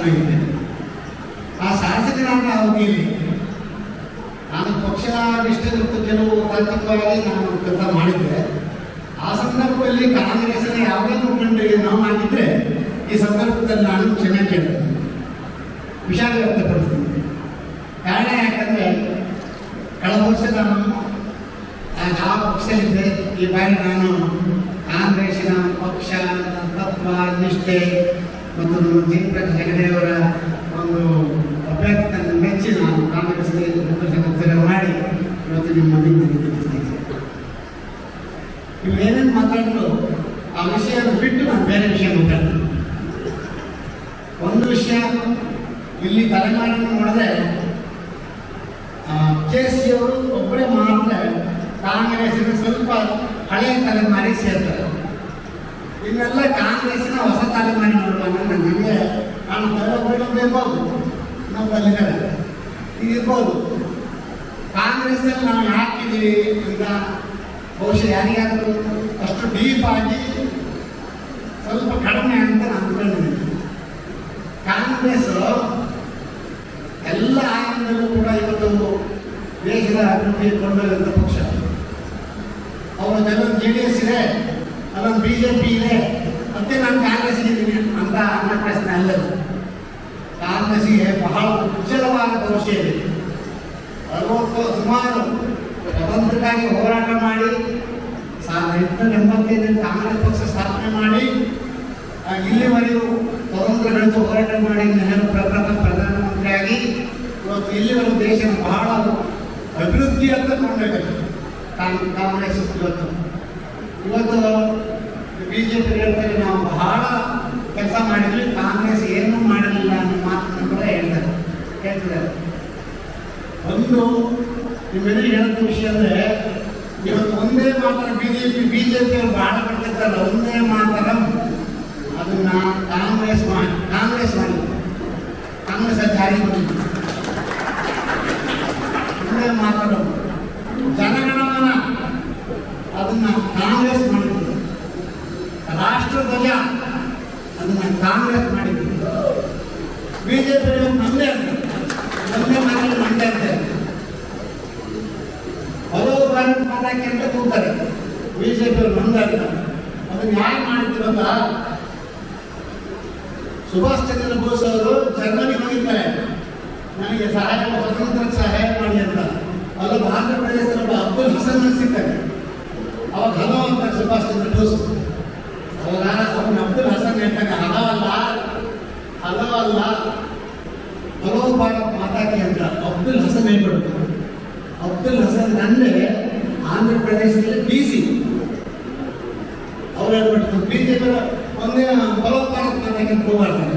ಶಾಸಕನಾಗಿದ್ದೇನೆ ಆ ಶಾಸಕನಾದ ಅವಧಿಯಲ್ಲಿ ನಾನು ಪಕ್ಷ ನಿಷ್ಠೆ ಮತ್ತು ಕೆಲವು ತಾಂತ್ರಿಕವಾಗಿ ನಾನು ಕೆಲಸ ಮಾಡಿದ್ದೆ. ಆ ಸಂದರ್ಭದಲ್ಲಿ ಕಾಂಗ್ರೆಸ್ನ ಯಾವುದೇ ಮುಖಂಡರಿಗೆ ನಾವು ಮಾಡಿದ್ರೆ ಈ ಸಂದರ್ಭದಲ್ಲಿ ನಾನು ಕ್ಷಮೆ ಕೇಳ್ತೇನೆ. ವಿಷಾದ ವ್ಯಕ್ತಪಡಿಸ್ತೀನಿ. ಕಾರಣ ಯಾಕಂದರೆ ಕಳೆದ ವರ್ಷ ನಾನು ಯಾವ ಪಕ್ಷದಲ್ಲಿದ್ದೆ, ಈ ಬಾರಿ ನಾನು ಕಾಂಗ್ರೆಸ್ಸಿನ ಪಕ್ಷ, ತತ್ವ, ನಿಷ್ಠೆ ಮತ್ತು ನಮ್ಮ ಜಯಪ್ರಕಾಶ್ ಹೆಗಡೆಯವರ ಒಂದು ಅಭ್ಯರ್ಥಿಯನ್ನು ಮೆಚ್ಚಿ ನಾನು ಕಾಂಗ್ರೆಸ್ಗೆ ರಿಪ್ರೆಸೆಂಟೇಟಿವ್ ಮಾಡಿ ಇವತ್ತು ನಿಮ್ಮ. ನೀವು ಏನೇನು ಆ ವಿಷಯ ಬಿಟ್ಟು ನಾನು ಬೇರೆ ವಿಷಯ ಮಾತಾಡ್ತೀನಿ ಒಂದು ವಿಷಯ ಇಲ್ಲಿ ತಲೆಮಾರನ್ನು ನೋಡಿದ್ರೆ ಕೆ ಸಿ ಅವರು ಒಬ್ಬರೇ ಮಾತ್ರ ಕಾಂಗ್ರೆಸ್ಸಿನ ಸ್ವಲ್ಪ ಹಳೆಯ ತಲೆಮಾರಿಗೆ ಸೇರ್ತಾರೆ ಇನ್ನೆಲ್ಲ ಕಾಂಗ್ರೆಸ್ನ ಹೊಸ ತಲೆಮಾರಿ ನೋಡುವಾಗ ನನಗೆ ನಾನು ಒಬ್ಬರೊಬ್ಬರು ಇರ್ಬೋದು ನಮ್ಮ ಈಗ ಇರ್ಬೋದು. ಕಾಂಗ್ರೆಸ್ಸಲ್ಲಿ ನಾವು ಹಾಕಿದ್ದೀವಿ ಅಂತ ಬಹುಶಃ ಯಾರಿಗಾದರೂ ಅಷ್ಟು ಡೀಪ್ ಆಗಿ ಸ್ವಲ್ಪ ಕಡಿಮೆ ಅಂತ ನಾನು ಅನ್ಕೊಂಡಿದ್ದೀನಿ. ಕಾಂಗ್ರೆಸ್ ಎಲ್ಲ ಆಯ್ಕೆಗಳು ಕೂಡ ಇವತ್ತು ದೇಶದ ಅಭಿವೃದ್ಧಿ ಕೊಂಡೊಯ್ದಂಥ ಪಕ್ಷ. ಅವರು ಜನ ಜೆ ಡಿ ಎಸ್ ಇದೆ. ಅಲ್ಲೊಂದು ಬಿ ಜೆ ಪಿ ಇದೆ. ಮತ್ತೆ ನಾನು ಕಾಂಗ್ರೆಸ್ ಇದ್ದೀನಿ ಅಂತ ಅನ್ನೋ ಪ್ರಶ್ನೆ ಅಲ್ಲದು ಕಾಂಗ್ರೆಸ್ಗೆ ಬಹಳ ಉಜ್ವಲವಾದ ಭವಿಷ್ಯ ಇದೆ. ಅರವತ್ತು, ಸುಮಾರು ಸ್ವತಂತ್ರಕ್ಕಾಗಿ ಹೋರಾಟ ಮಾಡಿ, ಸಾವಿರದ ಎಂಟುನೂರ ಎಂಬತ್ತೈದರಲ್ಲಿ ಕಾಂಗ್ರೆಸ್ ಪಕ್ಷ ಸ್ಥಾಪನೆ ಮಾಡಿ ಇಲ್ಲಿವರೆಗೂ ಸ್ವತಂತ್ರ ಗಳಿಸಿ ಹೋರಾಟ ಮಾಡಿ ನೆಹರು ಪ್ರಪ್ರಥಮ ಪ್ರಧಾನಮಂತ್ರಿಯಾಗಿ ಇವತ್ತು ಇಲ್ಲಿವರೆಗೂ ದೇಶ ಬಹಳ ಅಭಿವೃದ್ಧಿ ಅಂತ ಕೊಂಡೊಯ್ಬೇಕು ಕಾಂಗ್- ಕಾಂಗ್ರೆಸ್ ಇವತ್ತು. ಇವತ್ತು ಬಿ ಜೆ ಪಿ ಹೇಳ್ತಾರೆ ನಾವು ಬಹಳ ಕೆಲಸ ಮಾಡಿದ್ವಿ. ಕಾಂಗ್ರೆಸ್ ಏನೂ ಮಾಡಲಿಲ್ಲ ಅನ್ನೋ ಮಾತನ್ನು ಕೂಡ ಹೇಳ್ತಾರೆ. ಹೇಳ್ತಿದ್ದಾರೆ. ಒಂದು ನಿಮ್ಮೆಲ್ಲ ಹೇಳಿದ ವಿಷಯ ಅಂದರೆ, ಇವತ್ತು ಒಂದೇ ಮಾತ್ರ B J P B J P ಅವರು ಬಹಳ ಪಡ್ತಿರ್ತಾರಲ್ಲ ಒಂದೇ ಮಾತ್ರ ಅದನ್ನ ಕಾಂಗ್ರೆಸ್ ಮಾಡಿ ಕಾಂಗ್ರೆಸ್ ಮಾಡಿ. ಕಾಂಗ್ರೆಸ್ ಸರ್ಕಾರಿ ಜಾರಿ ಮಾಡಿದ್ರು ಒಂದೇ ಮಾತ್ರ ಜನಗಣಮನ ಅದನ್ನ ಕಾಂಗ್ರೆಸ್ ಮಾಡಿದ್ರು ರಾಷ್ಟ್ರ ಧ್ವಜ ಅದನ್ನ ಕಾಂಗ್ರೆಸ್ ಮಾಡಿದ್ರು ಬಿಜೆಪಿ ನಮ್ಮದೇ ಅಂತ ಒಂದೇ ಮಾತ್ರ ನಮ್ಮದೇ ಅಂತ ಹಲವು ಭಾರತ ಮಾತಾಕಿ ಅಂತ ಕೂತಾರೆ ಬಿಜೆಪಿ ಅಂತ ಅದನ್ನ ಯಾರು ಮಾಡಿದ್ರು ಸುಭಾಷ್ ಚಂದ್ರ ಬೋಸ್ ಅವರು ಜರ್ಮನಿ ಹೋಗಿದ್ದಾರೆ. ನನಗೆ ಸಹಾಯ ಸ್ವತಂತ್ರ ಸಹಾಯ ಮಾಡಿ ಅಂತ. ಅಲ್ಲ ಆಂಧ್ರ ಪ್ರದೇಶದ ಅಬ್ದುಲ್ ಹಸನ್ ಸಿಗ್ತಾರೆ ಅವಾಗ ಹಲೋ ಅಂತ ಸುಭಾಷ್ ಚಂದ್ರ ಬೋಸ್. ಅವಾಗ ಅವನು ಅಬ್ದುಲ್ ಹಸನ್ ಹೇಳ್ತಾನೆ ಹಲೋ ಅಲ್ಲ ಹಲೋ ಅಲ್ಲ, ಹಲೋ ಭಾರತ್ ಮಾತಾಡಿ ಅಂತ ಅಬ್ದುಲ್ ಹಸನ್ ಹೇಳ್ಬಿಡ್ತು. ಅಬ್ದುಲ್ ಹಸನ್ ಅಂದ್ರೆ ಆಂಧ್ರ ಪ್ರದೇಶದಲ್ಲಿ ಬಿ ಸಿ ಅವ್ರು ಹೇಳ್ಬಿಟ್ಟು ಬಿಜೆಪಿ ಒಂದೇ ಬಲೋತ್ಪಾದಕ ಮಾತಾಗಿ ಕೂಗಾಡ್ತಾರೆ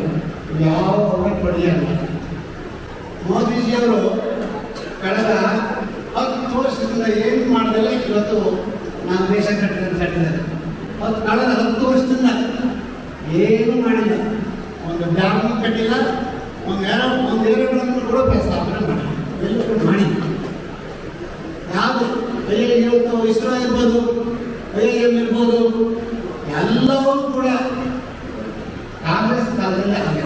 ಯಾವ ಅವ್ರಿಗೆ ಪಡೆಯಲ್ಲ. ಮೋದಿಜಿಯವರು ಕಳೆದ ಹತ್ತು ವರ್ಷದಿಂದ ಏನು ಮಾಡಲಿಲ್ಲ, ಇವತ್ತು ನಾನು ದೇಶ ಕಟ್ಟಿದ ಕಟ್ಟಿದ್ದಾರೆ ಅದು ಕಳೆದ ಹತ್ತು ವರ್ಷದಿಂದ ಏನು ಮಾಡಿಲ್ಲ. ಒಂದು ಡ್ಯಾಮ್ ಕಟ್ಟಿಲ್ಲ, ಒಂದು ಏರೋ ಒಂದು ಏರೋಗಳನ್ನು ಕೂಡ ಪ್ರಸ್ತಾಪನೆ ಮಾಡಿ ಎಲ್ಲರೂ ಮಾಡಿ ಯಾವುದು? ಐ ಇವತ್ತು ಇಸ್ರೋ ಇರ್ಬೋದು ಎಂ ಇರ್ಬೋದು ಎಲ್ಲವೂ ಕೂಡ ಕಾಂಗ್ರೆಸ್ ಕಾಲದಲ್ಲಿ ಆಗಿ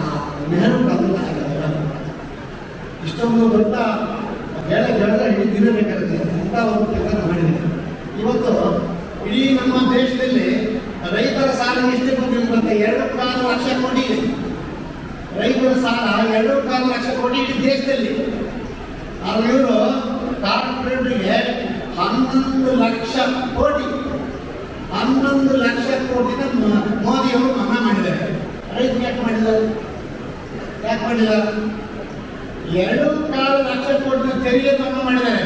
ನೆಹರು ಕಾಲದಲ್ಲಿ ಆಗಿಲ್ಲ ಇಷ್ಟೊಂದು ದೊಡ್ಡ ಹೇಳ ಹೇಳದ ಹಿಡಿದಿರಬೇಕಾಗುತ್ತೆ ಅಂತ ಒಂದು ಕೆಲಸ ಮಾಡಿದೆ. ಇವತ್ತು ಇಡೀ ನಮ್ಮ ದೇಶದಲ್ಲಿ ರೈತರ ಸಾಲ ಎಷ್ಟು ಕೋಟಿ ಬಂತ ಎರಡು ಕಾಲು ಲಕ್ಷ ಕೋಟಿ ರೈತರ ಸಾಲ ಎರಡು ಕಾಲು ಲಕ್ಷ ಕೋಟಿ ಇಡೀ ದೇಶದಲ್ಲಿ. ಅವರು ಇವರು ಕಾರ್ಪೊರೇಟ್ಗೆ ಹನ್ನೊಂದು ಲಕ್ಷ ಕೋಟಿ ಹನ್ನೊಂದು ಲಕ್ಷ ಕೋಟಿನ ಮೋದಿ ಮೋದಿಯವರು ಮನ್ನಾ ಮಾಡಿದ್ದಾರೆ. ರೈತರು ಯಾಕೆ ಮಾಡಿದ್ದಾರೆ ಯಾಕೆ ಮಾಡಿಲ್ಲ? ಎರಡು ಕಾಲು ಲಕ್ಷ ಕೋಟಿ ತೆರಿಗೆ ಮನ್ನಾ ಮಾಡಿದ್ದಾರೆ.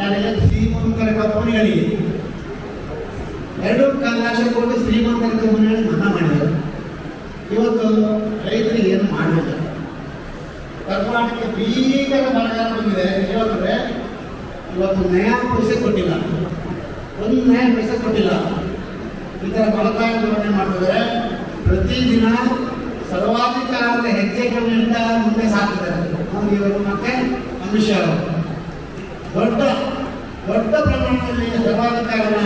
ಯಾರಿಗೆ ಶ್ರೀಮಂತರ ಕಂಪನಿಗಳಿಗೆ ಎರಡು ಕಾಲು ಲಕ್ಷ ಕೋಟಿ ಶ್ರೀಮಂತರ ಕಂಪನಿಗಳಿಗೆ ಮನ್ನಾ ಮಾಡಿದ್ದಾರೆ. ಇವತ್ತು ರೈತರಿಗೆ ಏನು ಮಾಡಲಿಲ್ಲ ಕರ್ನಾಟಕ ಭೀಕರ ಬರಗಾಲ ಬಂದಿದೆ. ಇವತ್ತು ಇವತ್ತು ನಯಾ ಪೈಸೆ ಕೊಟ್ಟಿಲ್ಲ. ಒಂದು ನಯಾ ಪೈಸೆ ಕೊಟ್ಟಿಲ್ಲ. ಈ ಥರ ಬಲತಾಯ ಧೋರಣೆ ದಿನ ಪ್ರತಿದಿನ ಸರ್ವಾಧಿಕಾರದ ಹೆಜ್ಜೆಗಳಿಂದ ಮುಂದೆ ಸಾಕಿದ್ದಾರೆ. ಮೋದಿಯವರು ಮತ್ತೆ ಅಮಿತ್ ಶಾ ಅವರು. ದೊಡ್ಡ ದೊಡ್ಡ ಪ್ರಮಾಣದಲ್ಲಿ ಸರ್ವಾಧಿಕಾರನ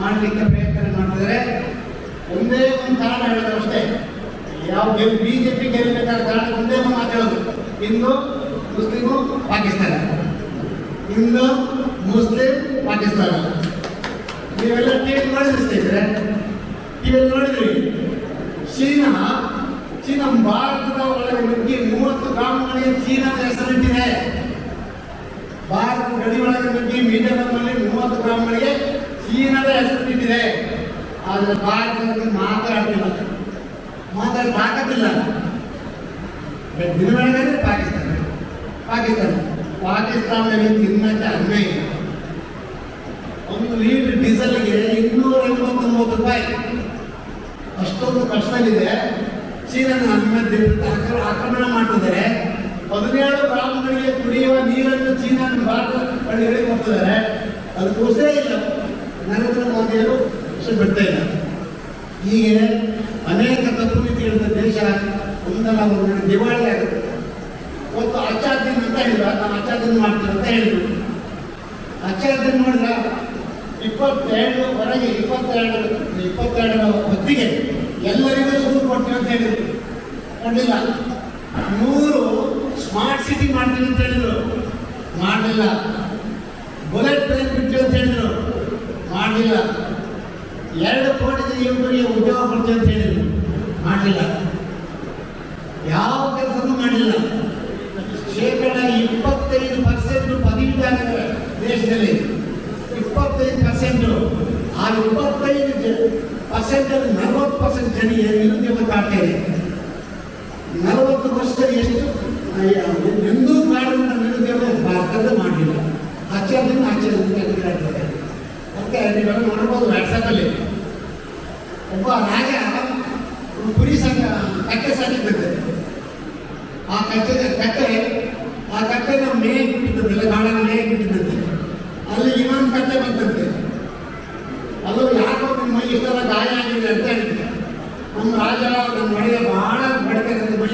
ಮಾಡಲಿಕ್ಕೆ ಪ್ರಯತ್ನ ಮಾಡಿದರೆ ಒಂದೇ ಒಂದು ಕಾರಣ ಹೇಳಿದ್ರು ಅಷ್ಟೇ. ಯಾವ ಗೆಲ್ ಬಿ ಜೆ ಪಿ ಗೆಲ್ಲಬೇಕಾದ ಕಾರಣ ಒಂದೇ ಒಂದು ಮಾತು ಹೇಳೋದು. ಹಿಂದೂ, ಮುಸ್ಲಿಮು, ಪಾಕಿಸ್ತಾನ. ಹಿಂದೂ ಮುಸ್ಲಿಂ ಪಾಕಿಸ್ತಾನ. ನೀವೆಲ್ಲ ಟಿವಿ ಮಾಡಿಸ್ತಿದ್ರೆ ಟಿವಿಯಲ್ಲಿ ನೋಡಿದ್ರಿ? ಚೀನಾ ಚೀನಾ ಭಾರತದ ಒಳಗೆ ನುಗ್ಗಿ ಮೂವತ್ತು ಗ್ರಾಮಗಳಿಗೆ ಚೀನಾದ ಹೆಸರಿಟ್ಟಿದೆ. ಭಾರತ ಗಡಿ ಒಳಗೆ ನುಗ್ಗಿ ಮೀಡಿಯಾದಲ್ಲಿ ಮೂವತ್ತು ಗ್ರಾಮಗಳಿಗೆ ಚೀನಾದ ಹೆಸರಿಟ್ಟಿದೆ. ಆದರೆ ಭಾರತದಲ್ಲಿ ಮಾತಾಡ್ತಿಲ್ಲ ಮಾತಾಡಿ ತಾಕತ್ತಿಲ್ಲ. ದಿನ ಪಾಕಿಸ್ತಾನ. ಪಾಕಿಸ್ತಾನ. ಪಾಕಿಸ್ತಾನದಲ್ಲಿ ತಿನ್ನಕ್ಕೆ ಅನ್ವಯ ಒಂದು ಲೀಟರ್ ಡೀಸೆಲ್ಗೆ ಇನ್ನೂರ ಎಂಬತ್ತೊಂಬತ್ತು ರೂಪಾಯಿ. ಅಷ್ಟೊಂದು ಕಷ್ಟದಲ್ಲಿದೆ. ಚೀನಾ ನಮ್ಮ ಆಕ್ರ- ಆಕ್ರಮಣ ಮಾಡ್ತಿದ್ದಾರೆ ಹದಿನೇಳು ಗ್ರಾಮಗಳಿಗೆ ಕುಡಿಯುವ ನೀರನ್ನು ಚೀನಾ ಭಾರತ ಹಳ್ಳಿಗಳಿಗೆ ಕೊಡ್ತಿದ್ದಾರೆ. ಅದಕ್ಕೋಸ್ಕರ ಇಲ್ಲ. ನರೇಂದ್ರ ಮೋದಿಯವರು ಅಷ್ಟು ಬಿಡ್ತಾ ಇಲ್ಲ. ಹೀಗೆ ಅನೇಕ ತಪ್ಪು ನೀತಿಗಳಿಂದ ದೇಶ ಒಂದಲ್ಲ ಒಂದು ದಿವಾಳಿ ಆಗುತ್ತೆ. ಒಂದು ಆಚಾರ್ಯನ್ ಅಂತ ಇಲ್ಲ ನಾನು ಆಚಾರ್ಯನ್ ಮಾಡ್ತೀನಿ ಅಂತ ಹೇಳಿದ್ರು. ಆಚಾರ್ಯನ್ ನೋಡಿದ್ರ ಇಪ್ಪತ್ತೆರಡು ಹೊರಗೆ ಇಪ್ಪತ್ತೆರಡು ಇಪ್ಪತ್ತೆರಡರ ಹೊತ್ತಿಗೆ ಎಲ್ಲರಿಗೂ ಶುರು ಕೊಡ್ತೀವಿ ಅಂತ ಹೇಳಿದ್ರು ಕೊಡಲಿಲ್ಲ ನೂರು ಸ್ಮಾರ್ಟ್ ಸಿಟಿ ಮಾಡ್ತೀನಿ ಅಂತ ಹೇಳಿದ್ರು. ಮಾಡಲಿಲ್ಲ. ಬುಲೆಟ್ ಟ್ರೈನ್ ಬಿಟ್ಟು ಅಂತ ಹೇಳಿದ್ರು. ಮಾಡಲಿಲ್ಲ. ಎರಡು ಕೋಟಿ ಯುವಕರಿಗೆ ಉದ್ಯೋಗ ಕೊಡ್ತೀವಿ ಅಂತ ಹೇಳಿದ್ರು. ಮಾಡಲಿಲ್ಲ. ಯಾವ ಕೆಲಸನೂ ಮಾಡಲಿಲ್ಲ. ಶೇಕಡ ಇಪ್ಪತ್ತೈದು ಪರ್ಸೆಂಟ್ ಪದವೀಧರ ದೇಶದಲ್ಲಿ. ಇಪ್ಪತ್ತೈದು ಪರ್ಸೆಂಟ್ ಆ ಇಪ್ಪತ್ತೈದು ಪರ್ಸೆಂಟಲ್ಲಿ ನಲವತ್ತು ಪರ್ಸೆಂಟ್ ಜನ ನಿರುದ್ಯೋಗ ಕಾಡ್ತಾ ಇದೆ. ನಲವತ್ತು ವರ್ಷ ಎಷ್ಟು? ಎಂದೂ ಕಾರಣ ನಿರುದ್ಯೋಗ ಭಾರತದ ಮಾಡಲಿಲ್ಲ ಆಚಾರ್ಯನ ಆಚಾರ್ಯದಿಂದ ಮತ್ತೆ ನೀವೆಲ್ಲ ನೋಡ್ಬೋದು ವ್ಯಾಟ್ಸಪ್ಪಲ್ಲಿ ಒಬ್ಬ ರಾಜ ಕುರಿ ಸಂಘ ಕಟ್ಟೆ ಸಾಕಿದ್ದಂತೆ. ಆ ಕಟ್ಟೆ ಕಟ್ಟೆ, ಆ ಕಟ್ಟೆನ ಮೇಯಕ್ ಬಿಟ್ಟಿದ್ದಂತೆ ಕಾಡನ್ನ ಮೇಯಕ್ ಬಿಟ್ಟಿದ್ದಂತೆ ಅಲ್ಲಿ ಇನ್ನೊಂದು ಕಟ್ಟೆ ಬಂತಂತೆ. ಅದು ಯಾಕೋ ನಿಮ್ಮ ಇಷ್ಟೆಲ್ಲ ಗಾಯ ಆಗಿದೆ ಅಂತ ಹೇಳ್ತಾರೆ ನಮ್ಮ ರಾಜ ನಮ್ಮ ಒಡೆಯ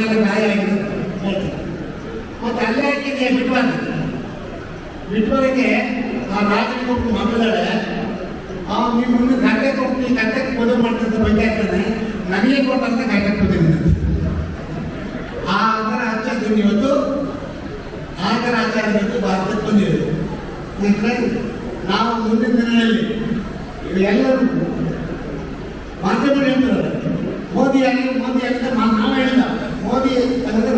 ಮೈಯೆಲ್ಲ ಗಾಯ ಆಗಿದೆ ಮತ್ತೆ ಅಲ್ಲೇ ಹಾಕಿದ್ದೆ ಬಿಟ್ವಾರ ಬಿಟ್ವರಿಗೆ ಆ ಒಬ್ಬ ಮಗಳಿದ್ದಾಳೆ ಆ ನಿಮ್ಮನ್ನು ಮುಂದೆ ಕಟ್ಟೆ ಕೊಟ್ಟು ಕಟ್ಟೆಗೆ ಮದುವೆ ಮಾಡ್ತಂತ ಬಗ್ಗೆ ಆಗ್ತಾನೆ ನನಗೆ ಕೊಟ್ಟಂತ ಕಟ್ಟೆ ಕೊಟ್ಟಿದ್ದೀನಿ ಆ ಥರ ಆಚಾರ್ಯ ಇವತ್ತು, ಆ ಥರ ಆಚಾರ್ಯ ಇವತ್ತು ಭಾರತಕ್ಕೆ ಬಂದಿದೆ ನಾವು ಮುಂದಿನ ದಿನಗಳಲ್ಲಿ ಇವೆಲ್ಲರೂ ಮಾಧ್ಯಮಗಳು ಹೇಳ್ತಾರೆ ಮೋದಿ ಆಗಿ ಮೋದಿ ಅಂತ ನಾವು ಹೇಳಿಲ್ಲ ಮೋದಿ ಅಂದರೆ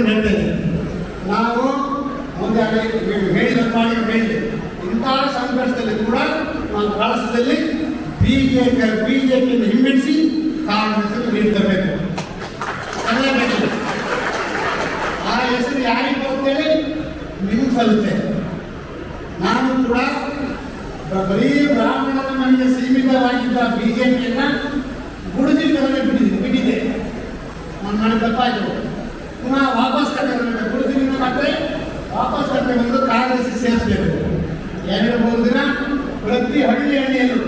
ಮಾಧ್ಯಮಗಳು ಹೇಳ್ತಾ ನಾವು ಮುಂದೆ ಹೇಳಿದ ಮಾಡಿ ಇಂತಹ ಸಂಘರ್ಷದಲ್ಲಿ ಕೂಡ ನಾವು ಕಳಸದಲ್ಲಿ ಬಿಜೆಪಿ ಬಿಜೆಪಿಯನ್ನು ಹಿಮ್ಮೆಟ್ಟಿಸಿ ಕಾಂಗ್ರೆಸ್ ನೀಡ್ತರಬೇಕು ಅದೇ ಬೇಕು ಆ ಹೆಸರು ಯಾರಿಗೆ ಬರ್ತೇವೆ ನಿಮ್ಗೆ ಸಲ್ಲುತ್ತೆ ನಾನು ಕೂಡ ಬರೀ ಬ್ರಾಹ್ಮಣರ ಮನೆಗೆ ಸೀಮಿತವಾಗಿದ್ದ ಬಿಜೆಪಿಯನ್ನ ಗುಡುಜಿ ಕರಡೆ ಬಿಟ್ಟಿದೆ ಬಿಟ್ಟಿದೆ. ನಾನು ತಪ್ಪಾಯ್ತು ಪುನಃ ವಾಪಸ್ ಕಟ್ಟಬೇಕು ಮೂರು ದಿನ ಮತ್ತೆ ವಾಪಸ್ ಬಂದು ಕಾಂಗ್ರೆಸ್ ಸೇರಿಸಬೇಕು. ಎರಡು ಮೂರು ದಿನ? ಪ್ರತಿ ಹಳ್ಳಿ ಹಳ್ಳಿಯಲ್ಲೂ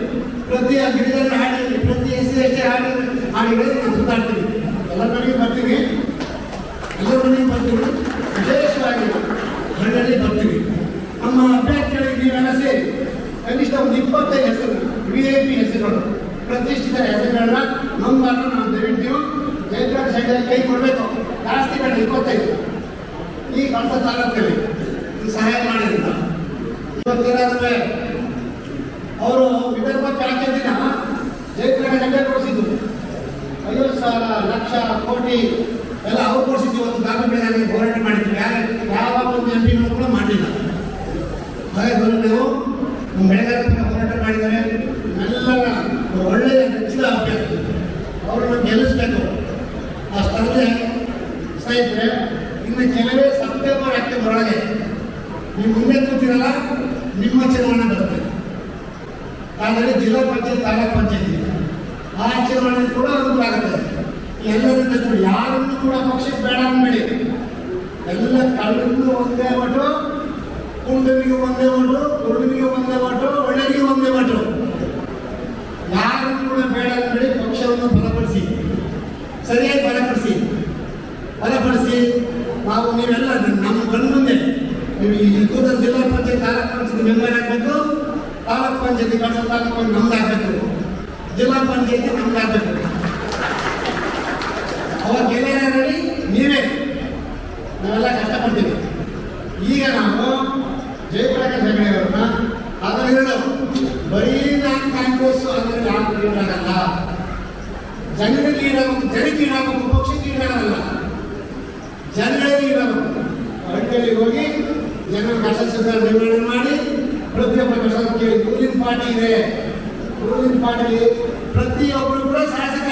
ಪ್ರತಿ ಗಿರಿಜನ ಹಾಡಿಯಲ್ಲಿ ಪ್ರತಿ ಎಸ್ ಸಿ ಎಸ್ ಟಿ ಹಾಡಿ ಹಾಡಿಗಳಲ್ಲಿ ಸುತ್ತಾಡ್ತೀವಿ. ಎಲ್ಲ ಕಡೆಗೆ ಬರ್ತೀವಿ. ಎಲ್ಲ ಮನೆಗೆ ಬರ್ತೀವಿ. ವಿಶೇಷವಾಗಿ ಹಳ್ಳಿಯಲ್ಲಿ ಬರ್ತೀವಿ. ನಮ್ಮ ಅಭ್ಯರ್ಥಿಗಳಿಗೆ ನೀವೆಲ್ಲ ಸೇರಿ ಕನಿಷ್ಠ ಒಂದು ಇಪ್ಪತ್ತೈದು ಹೆಸರು ವಿ ಐ ಪಿ ಹೆಸರುಗಳು ಪ್ರತಿಷ್ಠಿತ ಹೆಸರುಗಳನ್ನ ನಮ್ಮ ಜಯಪ್ರಕಾಶ್ ಸೈಡಲ್ಲಿ ಕೈ ಕೊಡಬೇಕು. ಜಾಸ್ತಿ ಬೇಡ, ಇಪ್ಪತ್ತೈದು. ಈ ಕಳಸ ತಾಲೂಕಲ್ಲಿ ಸಹಾಯ ಮಾಡಿದ್ರಿಂದ. ಇವತ್ತೇನಾದ್ರೆ ಅವರು ವಿದರ್ಭ ಪ್ಯಾಕೇಜ್ ದಿನ ಜಯಪ್ರಕಾಶ್ ಶೆಟ್ಟರ್ ಕೊಡಿಸಿದ್ರು. ಐವತ್ತು ಸಾವಿರ, ಲಕ್ಷ, ಕೋಟಿ ಎಲ್ಲ ಅವ್ರು ಕೊಡಿಸಿದ್ದು ಒಂದು ಗಾಂಧಿ ಬೆಳೆದಾಗಿ ಹೋರಾಟ ಮಾಡಿದ್ವಿ ಯಾರು, ಯಾವ ಒಂದು ಎಂ ಪಿಗಳು ಕೂಡ ಮಾಡಲಿಲ್ಲ. ಹಾಗೆ ನಾವು ನೀವು ಬೆಳೆಗಾರರ ಹೋರಾಟ ಮಾಡಿದ್ದಾರೆ ಎಲ್ಲರ ಒಳ್ಳೆಯ ನೆಚ್ಚಿನ ಅಭ್ಯರ್ಥಿ ಅವರನ್ನು ಗೆಲ್ಲಿಸಬೇಕು ಆ ಸ್ಪರ್ಧೆ ಸ್ನೇಹಿತರೆ ಇನ್ನು ಕೆಲವೇ ಸೆಪ್ಟೆಂಬರ್ ಅಕ್ಟೋಬರ್ ಒಳಗೆ ನೀವು ಮುಂದೆ ಕೂತಿರಲ್ಲ, ನಿಮ್ಮ ಚುನಾವಣೆ ಬರುತ್ತೆ. ಆದರೆ ಜಿಲ್ಲಾ ಪಂಚಾಯತ್, ತಾಲೂಕ್ ಪಂಚಾಯತ್. ಆ ಚುನಾವಣೆ ಕೂಡ ಅನುಕೂಲ ಆಗುತ್ತೆ. ಎಲ್ಲರಿಂದ ಯಾರನ್ನು ಕೂಡ ಪಕ್ಷಕ್ಕೆ ಬೇಡ ಅನ್ಬೇಡಿ ಎಲ್ಲ ಕಳ್ಳನ್ನು ಒಂದೇ ಒಟ್ಟು ಕುಂಡನಿಗೂ ಒಂದೇ ಒಟ್ಟು ಕುರುಡಿಗೆ ಒಂದೇ ಒಟ್ಟು ಒಳ್ಳೆಗೆ ಒಂದೇ ಒಟ್ಟು ಯಾರನ್ನು ಕೂಡ ಬೇಡ ಅನ್ಬೇಡಿ ಪಕ್ಷವನ್ನು ಬಲಪಡಿಸಿ. ಸರಿಯಾಗಿ ಬಲಪಡಿಸಿ. ಬಲಪಡಿಸಿ ನಾವು ನೀವೆಲ್ಲ ನಮ್ಮ ಕಣ್ಣು ಮುಂದೆ, ನೀವು ಈ ಕೂದಲು ಜಿಲ್ಲಾ ಪಂಚಾಯತ್ ತಾಲೂಕ್ ಪಂಚಾಯತ್ ಮೆಂಬರ್ ಆಗಬೇಕು ತಾಲೂಕ್ ಪಂಚಾಯತಿ ಕಳ್ಸ ತಾಲೂಕ್ ಪಂಚಾಯತ್ ನಮ್ದು ಆಗಬೇಕು ಜಿಲ್ಲಾ ಪಂಚಾಯತಿ ನಮ್ದು ಆಗಬೇಕು ಅವಾಗ ಗೆಳೆಯರಲ್ಲಿ ನೀವೇ. ನಾವೆಲ್ಲ ಕಷ್ಟಪಡ್ತೀವಿ. ಈಗ ನಾವು ಜಯಪ್ರಕಾಶ್ ಹೆಗಡೆಯವ್ರನ್ನ ಅದನ್ನು ಹೇಳೋದು, ಬರೀ ನಾನು ಕಾಂಗ್ರೆಸ್ ಅದರಲ್ಲಿ ಯಾರು ಲೀಡರ್ ಆಗಲ್ಲ ಜನರಿಗೆ ಲೀಡ್ ಆಗಬೇಕು ಜನಕ್ಕೆ ಲೀಡ್ ಆಗಬೇಕು ಪಕ್ಷಕ್ಕೆ ಲೀಡ್ ಆಗಲ್ಲ ಜನಗಳಿಗೆ ಇರೋದು. ಹಳ್ಳಿಯಲ್ಲಿ ಹೋಗಿ ಜನರ ಸುಖ ನಿರ್ವಹಣೆ ಮಾಡಿ ಪ್ರತಿಯೊಬ್ಬರ ಕಷ್ಟ ಕೇಳಿ. ರೂಲಿಂಗ್ ಪಾರ್ಟಿ ಇದೆ. ರೂಲಿಂಗ್ ಪಾರ್ಟಿ ಪ್ರತಿಯೊಬ್ಬರು ಕೂಡ ಶಾಸಕ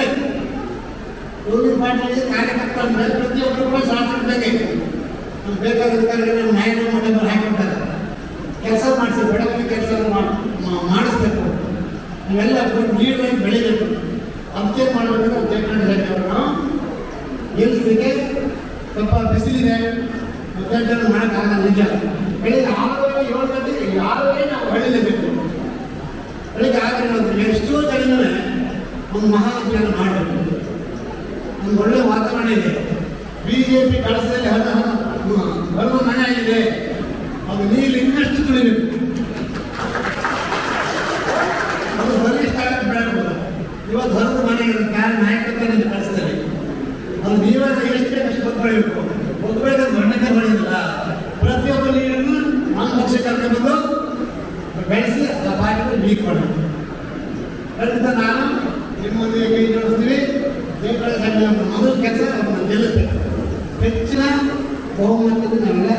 ರೂಲಿಂಗ್ ಪಾರ್ಟಿ ಕಾರ್ಯಕರ್ತ ಅಂದ್ರೆ ಪ್ರತಿಯೊಬ್ಬರು ಕೂಡ ಶಾಸಕರು ಬೇಕೇ ನಮ್ಗೆ ಬೇಕಾದ ಅಧಿಕಾರಿಗಳು ನಮ್ಮ ನಾಯಕರು ಮಾಡಿ ಹಾಕಿಬಿಡ್ತಾರೆ. ಕೆಲಸ ಮಾಡಿಸಿ ಬೆಳವಣಿಗೆ ಕೆಲಸ ಮಾಡಿಸ್ಬೇಕು. ಇವೆಲ್ಲ ನೀರಾಗಿ ಬೆಳಿಬೇಕು. ಅದಕ್ಕೆ ಮಾಡಬೇಕು ರೆಡ್ಡಿ ಅವರನ್ನು ಗೆಲ್ಲಿಸಲಿಕ್ಕೆ ಸ್ವಲ್ಪ ಬಿಸಿಲಿದೆ ಮುಖಾಂತರ ಮಾಡೋಕ್ಕಾಗಲ್ಲ ನಿಜ. ಬೆಳಿಗ್ಗೆ ಆರೋಗ್ಯ ಏಳು ಯಾರೇ ನಾವು ಹೊಳಿಲೇಬೇಕು ಬೆಳಿಗ್ಗೆ ಆರು ಗಂಟೆ ಎಷ್ಟೋ ಜನನೇ ಒಂದು ಮಹಾಭಿಯಾನ ಮಾಡಬೇಕು. ಒಂದು ಒಳ್ಳೆ ವಾತಾವರಣ ಇದೆ. ಬಿಜೆಪಿ ಕಳಸದಲ್ಲಿ ಹರ ಬರುವ ಮನೆ ಆಗಿದೆ. ಅದು ನೀರು ಇನ್ನಷ್ಟು ತುಳಿಬೇಕು. ಅದು ಬಲಿಷ್ಠ ಬೇಡಬಹುದು ಇವತ್ತು ಹೊರದ ಮನೆ ಯಾರು ನಾಯಕತ್ವ ಕಳಿಸ್ತಾರೆ ಅದು ನೀವೆಲ್ಲ ಬದುಕಬೇಕು ಬದುಕಬೇಕು ಮಣ್ಣಕ್ಕೆ ಬಳಿದಿಲ್ಲ ಪ್ರತಿಯೊಬ್ಬ ನೀರನ್ನು ನಮ್ಮ ಪಕ್ಷ ಕರ್ಕೊಂಡು ಬೆಳೆಸಿ, ಆ ಪಾರ್ಟಿ ಲೀಕ್ ಮಾಡಬೇಕು ಅದರಿಂದ ನಾನು ನಿಮ್ಮೊಂದಿಗೆ ಕೈ ಜೋಡಿಸ್ತೀವಿ ದೇವರ ಮೊದಲ ಕೆಲಸ ನಮ್ಮ ಗೆಲ್ಲಿಸ್ಬೇಕು ಹೆಚ್ಚಿನ ಬಹುಮತದ ನಾವೆಲ್ಲ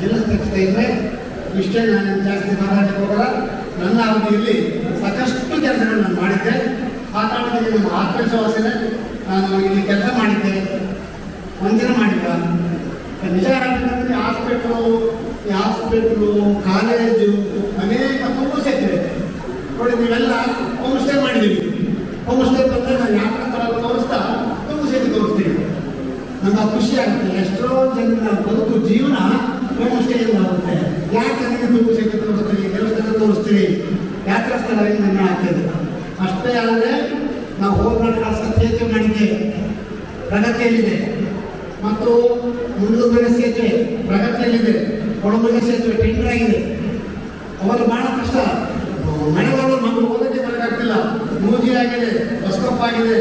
ಗೆಲ್ಲಿಸ್ತಾ ಇದ್ರೆ ಇಷ್ಟೇ ನಾನು ಜಾಸ್ತಿ ಮಾತಾಡಕ್ಕೆ ಹೋಗಲ್ಲ. ನನ್ನ ಅವಧಿಯಲ್ಲಿ ಸಾಕಷ್ಟು ಕೆಲಸಗಳನ್ನು ನಾನು ಮಾಡಿದ್ದೆ. ಆ ಕಾರಣದಲ್ಲಿ ನಮ್ಮ ಆತ್ಮವಿಶ್ವಾಸ ನಾನು ಇಲ್ಲಿ ಕೆಲಸ ಮಾಡಿದ್ದೆ. ವಂಚನೆ ಮಾಡಿಲ್ಲ. ನಿಜ ಹೇಳಬೇಕಂದ್ರೆ ಹಾಸ್ಪಿಟ್ಲು ಹಾಸ್ಪಿಟ್ಲು, ಕಾಲೇಜು, ಅನೇಕ ತುಂಬ ಸೇರಿವೆ ನೋಡಿ, ನೀವೆಲ್ಲ ಹೋಮ್ ಸ್ಟೇ ಮಾಡಿದ್ದೀವಿ ಹೋಮ್ ಸ್ಟೇ ಬಂದರೆ ನಾನು ಯಾತ್ರ ಸ್ಥಳ ತೋರಿಸ್ತಾ ತುಂಬ ಸೇರಿ ತೋರಿಸ್ತೀವಿ. ನಮ್ಗೆ ಖುಷಿ ಆಗುತ್ತೆ. ಎಷ್ಟೋ ಜನರ ಬದುಕು ಜೀವನ ಹೋಮ್ ಸ್ಟೇಯಿಂದ ಆಗುತ್ತೆ. ಯಾಕಂದ್ರೆ ತುಂಬ ಸೇರಿ ತೋರಿಸ್ತೀವಿ ದೇವಸ್ಥಾನ ತೋರಿಸ್ತೀವಿ ಯಾತ್ರಾ ಸ್ಥಳದಲ್ಲಿ ನನ್ನ ಆಗ್ತದೆ ಅಷ್ಟೇ ಆದರೆ ನಾವು ಹೋಗ್ಬೇಕಾದ ಸತ್ಯತೆ ಮಾಡಿದ್ದೇವೆ ಪ್ರಗತಿಯಲ್ಲಿದೆ. ಮತ್ತು ಮುಂದುಗಡೆ ಸೇತುವೆ, ಪ್ರಗತಿಯಲ್ಲಿದೆ ಕೊಡಮುಗ ಸೇತುವೆ ಟೆಂಡರ್ ಆಗಿದೆ. ಅವರು ಬಹಳ ಕಷ್ಟ. ಮನೆಗಳು ಮಕ್ಕಳು ಓದಕ್ಕೆ ಬರೋಕ್ಕಾಗ್ತಿಲ್ಲ ಮೂಜಿ ಆಗಿದೆ ಬಸ್ಕಪ್ಪ ಆಗಿದೆ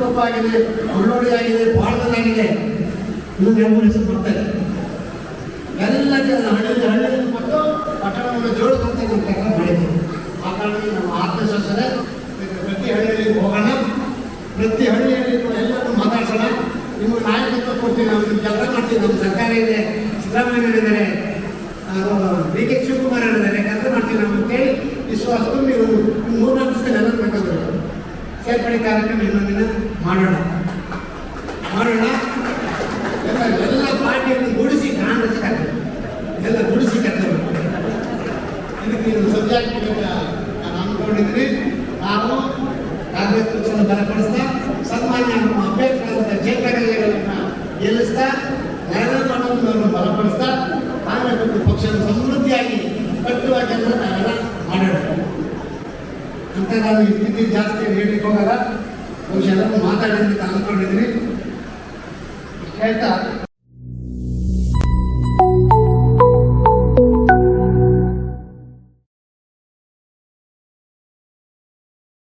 ಕಪ್ಪ ಆಗಿದೆ ಮುಳ್ಳೋಡಿ ಆಗಿದೆ ಬಾಳದಾಗಿದೆ ಇದು ಹೆಸರು ಬರ್ತಾರೆ ಎಲ್ಲ ಹಳ್ಳಿ ಹಳ್ಳಿಯಲ್ಲಿ ಮತ್ತು ಪಟ್ಟಣವನ್ನು ನಾವು ಕೆಲಸ ಮಾಡಿದ್ದೀವಿ ಆ ಕಾರಣಕ್ಕೆ ನಮ್ಮ ಪ್ರತಿ ಹಳ್ಳಿಯಲ್ಲಿ ಹೋಗೋಣ. ಪ್ರತಿ ಮಾತಾಡ್ಸೋಣ ನಿಮಗೆ ನಾಯಕತ್ವ ಕೊಡ್ತೀವಿ ನಾವು ನಿಮ್ಗೆ ಕೆಲಸ ಮಾಡ್ತೀವಿ ನಮ್ಮ ಸರ್ಕಾರ ಇದೆ, ಸಿದ್ದರಾಮಯ್ಯ ಇದ್ದಾರೆ ಡಿ ಕೆ ಶಿವಕುಮಾರ್ ಇದ್ದಾರೆ ಕೆಲಸ ಮಾಡ್ತೀವಿ ನಾವು ಅಂತೇಳಿ ವಿಶ್ವಾಸವನ್ನು ನೀವು ಮೂರ್ನಾಲ್ಕು ದಿವಸ ನೆನಪು ಸೇರ್ಪಡೆ ಕಾರ್ಯಕ್ರಮ ಇನ್ನೊಂದಿನ ಮಾಡೋಣ. ಮಾಡೋಣ. ಎಲ್ಲ ಎಲ್ಲ ಪಾರ್ಟಿಯನ್ನು ಗುಡಿಸಿ ಕಾಂಗ್ರೆಸ್ ಕರ್ತವೆ ಎಲ್ಲ ಗುಡಿಸಿ ಕರ್ತವೆ ಇದಕ್ಕೆ ನೀವು ಸಬ್ಜೆಕ್ಟ್ ನಾನು ಅಂದ್ಕೊಂಡಿದ್ದೀನಿ ನಾನು ಕಾಂಗ್ರೆಸ್ ಪಕ್ಷವನ್ನು ಬಲಪಡಿಸ್ತಾ ಸನ್ಮಾನ್ಯ ನಮ್ಮ ಅಭ್ಯರ್ಥಿಗಳಾದಂಥ ಜಯಪ್ರಕಾಶ್ ಗೆಲ್ಲಿಸ್ತಾ ನರೇಂದ್ರ ಮೋದಿ ಅವರನ್ನು ಬಲಪಡಿಸ್ತಾ ಕಾಂಗ್ರೆಸ್ ಮತ್ತು ಪಕ್ಷದ ಸಮೃದ್ಧಿಯಾಗಿ ಕಟ್ಟುವ ಕೆಲಸ ನಾವೆಲ್ಲ ಮಾಡೋಣ ಅಂತ ನಾನು ಇದ್ದಿದ್ದು ಜಾಸ್ತಿ ಹೇಳಲಿಕ್ಕೆ ಹೋಗಲ್ಲ ಬಹುಶಃ ಮಾತಾಡಿದ್ದೀನಿ ಅಂದ್ಕೊಂಡಿದ್ದೀನಿ ಹೇಳ್ತಾ